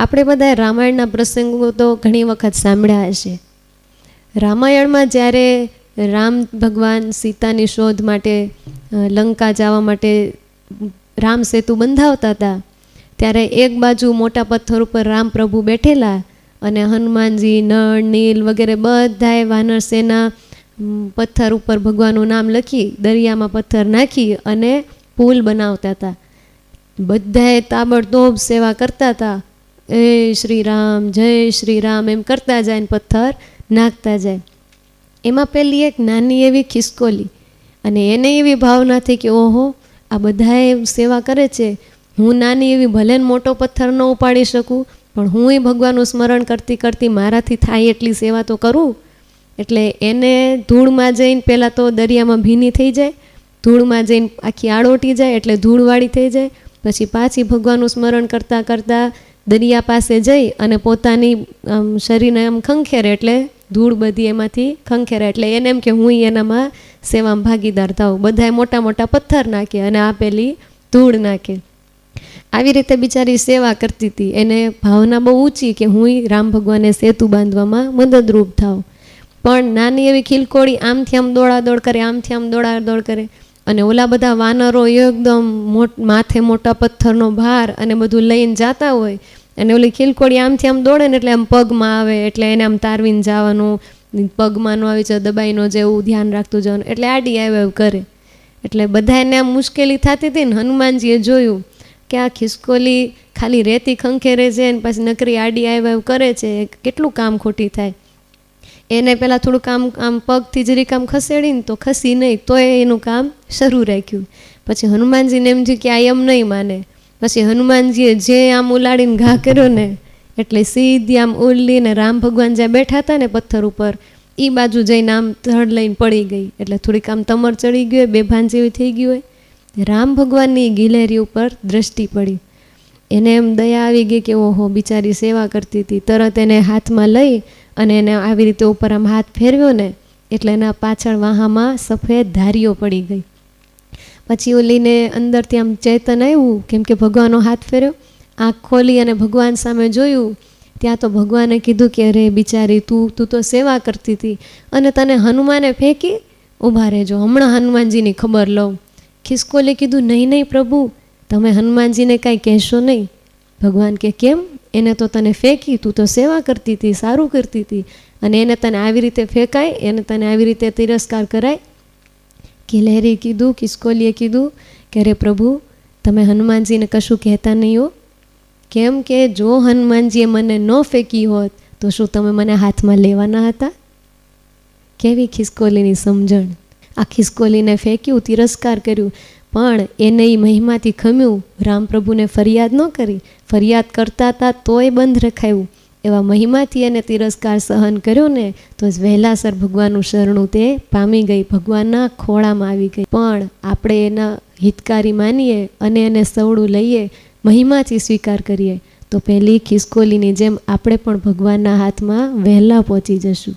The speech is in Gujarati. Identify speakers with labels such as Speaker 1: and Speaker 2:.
Speaker 1: આપણે બધા રામાયણના પ્રસંગો તો ઘણી વખત સાંભળ્યા હશે. રામાયણમાં જ્યારે રામ ભગવાન સીતાની શોધ માટે લંકા જવા માટે રામ સેતુ બંધાવતા હતા, ત્યારે એક બાજુ મોટા પથ્થર ઉપર રામ પ્રભુ બેઠેલા અને હનુમાનજી, નળ, નીલ વગેરે બધાએ વાનર સેના પથ્થર ઉપર ભગવાનનું નામ લખી, દરિયામાં પથ્થર નાખી અને પુલ બનાવતા હતા. બધાએ તાબડતોબ સેવા કરતા હતા. એ શ્રી રામ જય શ્રી રામ એમ કરતા જાય ને પથ્થર નાખતા જાય. એમાં પેલી એક નાની એવી ખિસકોલી અને એને એવી ભાવના થઈ કે ઓહો, આ બધાએ સેવા કરે છે. હું નાની એવી ભલે મોટો પથ્થર ન ઉપાડી શકું, પણ હું એ ભગવાનનું સ્મરણ કરતી કરતી મારાથી થાય એટલી સેવા તો કરું. એટલે એને ધૂળમાં જઈને પહેલાં તો દરિયામાં ભીની થઈ જાય, ધૂળમાં જઈને આખી આડોટી જાય એટલે ધૂળવાળી થઈ જાય પછી પાછી ભગવાનનું સ્મરણ કરતાં કરતાં દરિયા પાસે જઈ અને પોતાની આમ શરીરને આમ ખંખેરે એટલે ધૂળ બધી એમાંથી ખંખેરે એટલે એને એમ કે હું એનામાં સેવામાં ભાગીદાર થાઉં. બધાએ મોટા મોટા પથ્થર નાખે અને આપેલી ધૂળ નાખે. આવી રીતે બિચારી સેવા કરતી હતી. એને ભાવના બહુ ઊંચી કે હું રામ ભગવાને સેતુ બાંધવામાં મદદરૂપ થાઉં. પણ નાની એવી ખિલકોળી આમથી આમ દોડાદોડ કરે, આમથી આમ દોડાદોડ કરે. અને ઓલા બધા વાનરો એકદમ માથે મોટા પથ્થરનો ભાર અને બધું લઈને જાતા હોય અને ઓલી ખીલકોડી આમથી આમ દોડે ને એટલે આમ પગમાં આવે, એટલે એને આમ તારવીને જવાનું પગમાં ન આવી જાય, દબાઈનો જેવું ધ્યાન રાખતું જવાનું, એટલે આડી આવે કરે. એટલે બધાને આમ મુશ્કેલી થતી હતી ને હનુમાનજીએ જોયું કે આ ખિસકોલી ખાલી રેતી ખંખેરે છે અને પછી નકરી આડી આવ્યા કરે છે કેટલું કામ ખોટી થાય. એને પહેલાં થોડુંક આમ આમ પગથી જરીક આમ ખસેડીને તો ખસી નહીં તો એનું કામ શરૂ રાખ્યું. પછી હનુમાનજીને એમ થયું કે આ એમ નહીં માને. પછી હનુમાનજીએ જે આમ ઉલાડીને ઘા કર્યો ને, એટલે સીધી આમ ઉલ્લીને રામ ભગવાન જ્યાં બેઠા હતા ને પથ્થર ઉપર એ બાજુ જઈને આમ ધડ લઈને પડી ગઈ. એટલે થોડીક આમ તમર ચડી ગયું હોય બેભાન જેવી થઈ ગયું હોય. રામ ભગવાનની ગિલેરી ઉપર દ્રષ્ટિ પડી. એને એમ દયા આવી ગઈ કે ઓહો, બિચારી સેવા કરતી હતી. તરત એને હાથમાં લઈ અને એને આવી રીતે ઉપર આમ હાથ ફેરવ્યો ને, એટલે એના પાછળ વાહામાં સફેદ ધારીઓ પડી ગઈ. પછી ઓલીને અંદરથી આમ ચેતન આવ્યું, કેમ કે ભગવાનનો હાથ ફેર્યો. આંખ ખોલી અને ભગવાન સામે જોયું. ત્યાં તો ભગવાને કીધું કે, અરે બિચારી, તું તું તો સેવા કરતી હતી. અને તને હનુમાને ફેંકી? ઊભા રહેજો, હમણાં હનુમાનજીની ખબર લઉં. ખિસકોલે કીધું, નહીં નહીં પ્રભુ, તમે હનુમાનજીને કાંઈ કહેશો નહીં. ભગવાન કે, કેમ? એને તો તને ફેંકી, તું તો સેવા કરતી હતી, સારું કરતી હતી. અને એને તને આવી રીતે ફેંકાય, એને તને આવી રીતે તિરસ્કાર કરાય. કિલેરી કીધું કિસ્કોલીએ કીધું કે રે પ્રભુ, તમે હનુમાનજીને કશું કહેતા નહીં હો. કેમ કે જો હનુમાનજીએ મને ન ફેંકી હોત, તો શું તમે મને હાથમાં લેવાના હતા? કેવી ખિસકોલીની સમજણ. આ ખિસકોલીને ફેંક્યું, તિરસ્કાર કર્યું. પણ એને મહિમાથી ખમ્યું. રામપ્રભુને ફરિયાદ ન કરી. ફરિયાદ કરતા હતા તોય બંધ રખાયું. એવા મહિમાથી એને તિરસ્કાર સહન કર્યો ને તો જ વહેલાસર ભગવાનનું શરણું તે પામી ગઈ. ભગવાનના ખોળામાં આવી ગઈ. પણ આપણે એના હિતકારી માનીએ અને એને સવડું લઈએ, મહિમાથી સ્વીકાર કરીએ, તો પહેલી ખિસકોલીની જેમ આપણે પણ ભગવાનના હાથમાં વહેલા પહોંચી જશું.